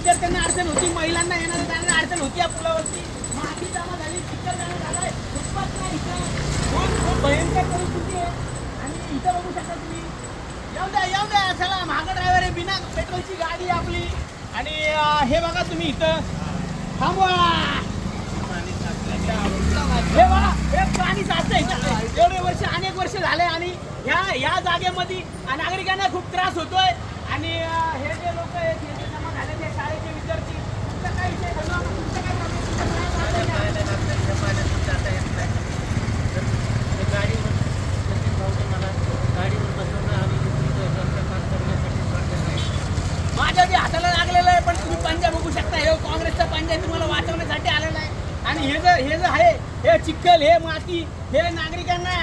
विद्यार्थ्यांना अडचण होती. महिलांना येणाऱ्या त्यांना अडचण होती या पुलावरती. माती जमा झाली चिखल जमा झालाय. फुटपाथ नाही इथं. खूप खूप भयंकर परिस्थिती आहे. आणि इथं बघू शकता तुम्ही. येऊ द्या येऊ द्या. चला महाग ड्रायव्हर आहे बिना पेट्रोलची गाडी आपली. आणि हे बघा तुम्ही इथं. थांबवा. हे बघा हे पाणी साचतंय. एवढे वर्ष अनेक वर्ष झाले आणि ह्या या जागेमध्ये नागरिकांना खूप त्रास होतोय. आणि हे जे लोक आहेत हे जे आहे हे चिखल हे माती हे नागरिकांना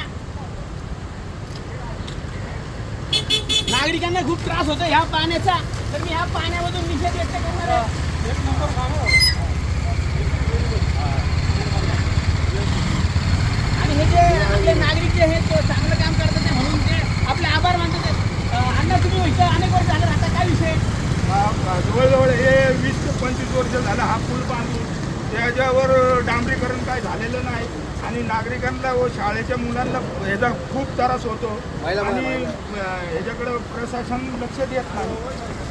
नागरिकांना खूप त्रास होतो ह्या पाण्याचा. तर मी ह्या पाण्यामधून निषेध व्यक्त करणार आहे. आणि हे जे आपले नागरिक जे आहेत ते चांगलं काम करतात म्हणून ते आपले आभार मानतात अण्णा तुम्ही इथं अनेक वर्ष झालं राहता काय विषय जवळजवळ हे वीस ते पंचवीस वर्ष झालं हा पूल बांधून. त्याच्यावर डांबरीकरण काय झालेलं नाही. आणि नागरिकांना व शाळेच्या मुलांना ह्याचा खूप त्रास होतो. आणि ह्याच्याकडं प्रशासन लक्ष देत नाही.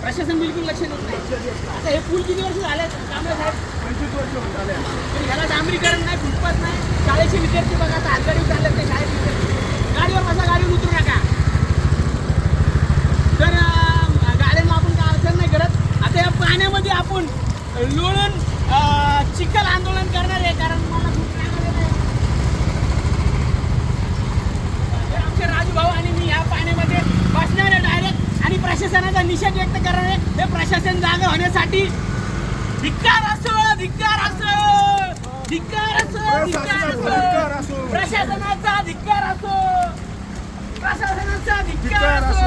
प्रशासन बिलकुल लक्ष देत नाही. आता हे पूल किती वर्ष झाले कांबळे साहेब पंचवीस वर्ष होत आले पण ह्याला डांबरीकरण नाही फुटपाथ नाही. शाळेचे विद्यार्थी बघा आता हातगाडी चालत ते शाळेचे विद्यार्थी. गाडीवर बसा गाडीवर उतरू नका. तर गाड्यांना आपण काय अडचण नाही करत. आता या पाण्यामध्ये आपण लोळून चिखल आंदोलन करणार आहे कारण मला खूप राग आलेला आहे. हे आमचे राजू भाऊ आणि मी या पाण्यामध्ये बसणार आहे डायरेक्ट आणि प्रशासनाचा निषेध व्यक्त करणार आहे हे प्रशासन जागा होण्यासाठी धिक्कार असो धिक्कार असो धिक्कार असो धिक्कार धिक्कार असो. असो. प्रशासनाचा धिक्कार असो. प्रशासनाचा धिक्कार असो.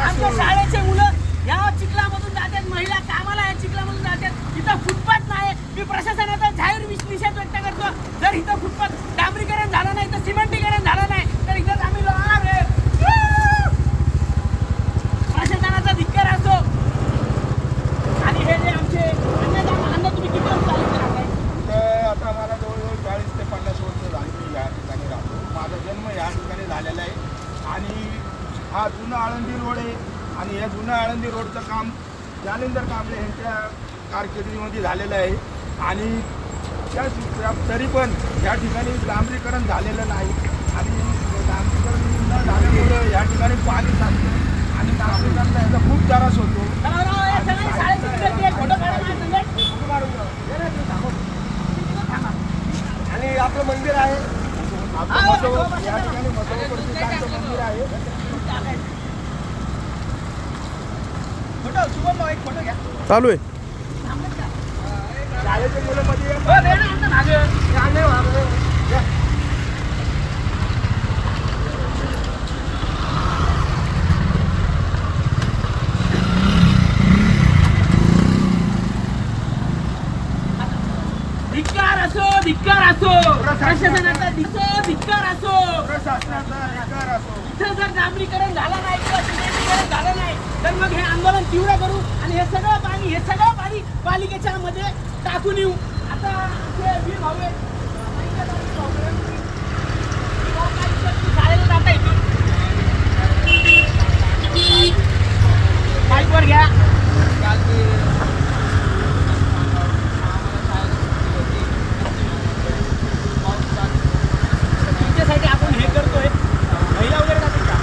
आमच्या शाळेचे मुलं या चिखलामधून जातात महिला कामाला या चिखलामधून जातात. इथं फुटपाथ नाही. मी प्रशासनाचा जाहीर विष- निषेध व्यक्त करतो. जर इथं फुटपाथ डांबरीकरण झालं नाही तर सिमेंटीकरण झालं नाही तर इथं आम्ही लोणार आहे प्रशासनाचा धिक्कार असो आणि हे जे आमचे अन्नदाता अन्न तुम्ही किती वर्ष झाले इथे राहताय? तर आता मला जवळजवळ चाळीस ते पन्नास वर्ष झाली मी या ठिकाणी राहतो माझा जन्म या ठिकाणी झालेला आहे आणि हा जुना आळंदी रोड आहे आणि या जुन्या आळंदी रोडचं काम जालिंदर कांबळे यांच्या कारकिर्दीमध्ये झालेलं आहे. आणि त्या तरी पण या ठिकाणी डांबरीकरण झालेलं नाही. आणि डांबरीकरण न झाल्यामुळं या ठिकाणी पाणी साचतं आणि नागरिकांना याचा खूप त्रास होतो. आणि आपलं मंदिर आहे. आपलं मसोबा या ठिकाणी मसोबा मंदिर आहे चालू आहे. हो. धिक्कार असो धिक्कार असो. प्रशासनाचा दिसो धिक्कार असो. प्रशासनाचा अधिकार असो. इथं जर डांबरीकरण झालं नाही किंवा सिमेंटीकरण झालं नाही तर मग हे आंदोलन तीव्र करू आणि हे सगळं पाणी हे सगळं पाणी पालिकेच्या मध्ये टाकून येऊ आता आमचे वीर भाऊ आहेत. त्यांच्या जागी भाऊ आहेत. भाऊ काय करतील? शाळेला जाता इथून बाईकवर घ्या तुमच्यासाठी आपण हे करतोय महिला वगैरे जातील का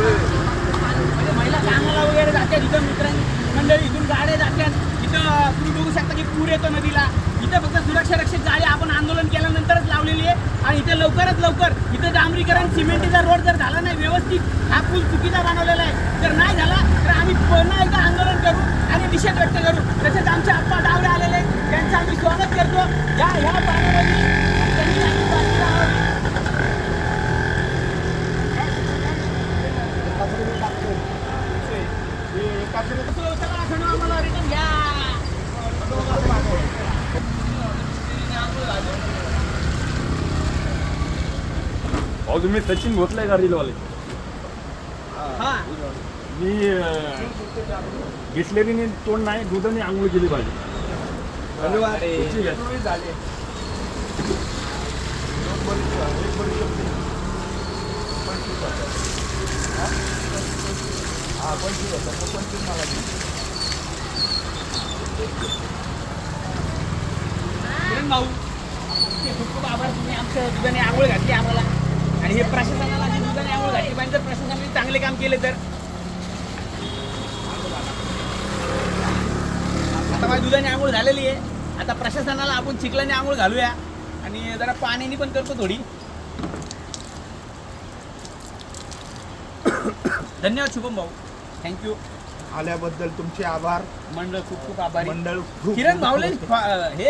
म्हणजे महिला कामाला वगैरे जातात इथं मित्रांनी मंडळी इथून गाड्या जातात इथं तुम्ही बघू शकता की पूर येतो नदीला इथं फक्त सुरक्षा रक्षक जाळी आपण आंदोलन केल्यानंतरच लावलेली आहे आणि इथे लवकरात लवकर इथं डांबरीकरण सिमेंटीचा रोड जर झाला नाही व्यवस्थित हा पूल चुकीचा बनवलेला आहे. जर नाही झाला तर आम्ही पुन्हा एकदा आंदोलन करू आणि निषेध व्यक्त करू. तसेच आमचे आप्पा डावरे आलेले त्यांचं आम्ही स्वागत करतो. या ह्या पाण्यामध्ये त्यांनी आम्ही बाजूला राहावी. हे एकाच असो, चला, खंडू आम्हाला रिटर्न घ्या अजून मी सचिन भोसले का रीलवाले हा. मी बिस्लेरीने तोंड नाही दुधाने आंघोळ केली पाहिजे भाऊ ते खूप खूप आभार. तुम्ही आमच्या दुधाने आंघोळ घातली आम्हाला. आणि हे प्रशासनाला जी दुधाने आंघोळ घातली पाहिजे तर प्रशासनाने चांगले काम केले तर. आता माझ्या दुधाने आंघोळ झालेली आहे. आता प्रशासनाला आपण चिखलाने आंघोळ घालूया. आणि जरा पाण्याने पण करतो थोडी. धन्यवाद शुभम भाऊ. थँक्यू आल्याबद्दल तुमचे आभार. मंडळ खूप खूप आभारी. मंडळ खूप किरण भाऊले हे